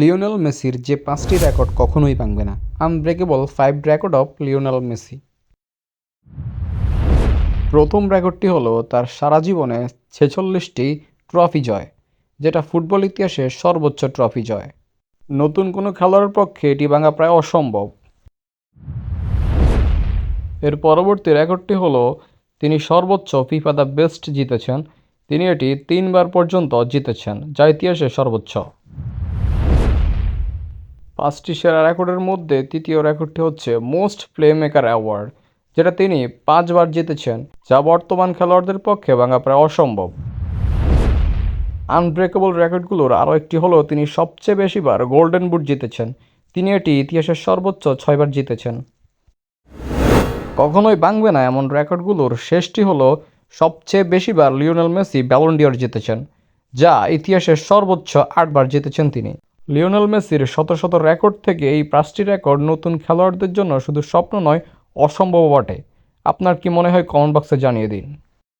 Lionel মেসির যে পাঁচটি রেকর্ড কখনোই ভাঙবে না। Unbreakable five record of Lionel Messi প্রথম রেকর্ডটি হলো তার সারা জীবনে ছেচল্লিশটি ট্রফি জয়, যেটা ফুটবল ইতিহাসে সর্বোচ্চ ট্রফি জয়। নতুন কোনো খেলোয়াড়ের পক্ষে এটি ভাঙা প্রায় অসম্ভব। এর পরবর্তী রেকর্ডটি হলো তিনি সর্বোচ্চ ফিফা দ্য বেস্ট জিতেছেন, তিনি এটি তিনবার পর্যন্ত জিতেছেন, যা ইতিহাসে সর্বোচ্চ। পাঁচটি সেরা রেকর্ডের মধ্যে তৃতীয় রেকর্ডটি হচ্ছে মোস্ট প্লে মেকার অ্যাওয়ার্ড, যেটা তিনি পাঁচবার জিতেছেন, যা বর্তমান খেলোয়াড়দের পক্ষে ভাঙা প্রায় অসম্ভব। আনব্রেকেবল রেকর্ডগুলোর আরও একটি হলো তিনি সবচেয়ে বেশিবার গোল্ডেন বুট জিতেছেন। তিনি এটি ইতিহাসের সর্বোচ্চ ছয়বার জিতেছেন। কখনোই ভাঙবে না এমন রেকর্ডগুলোর শেষটি হলো সবচেয়ে বেশিবার লিওনেল মেসি ব্যালন্ডিয়র জিতেছেন, যা ইতিহাসের সর্বোচ্চ আটবার জিতেছেন তিনি। লিওনেল মেসির শত শত রেকর্ড থেকে এই পাঁচটি রেকর্ড নতুন খেলোয়াড়দের জন্য শুধু স্বপ্ন নয় অসম্ভব বটে। আপনার কি মনে হয়, কমেন্ট বক্সে জানিয়ে দিন।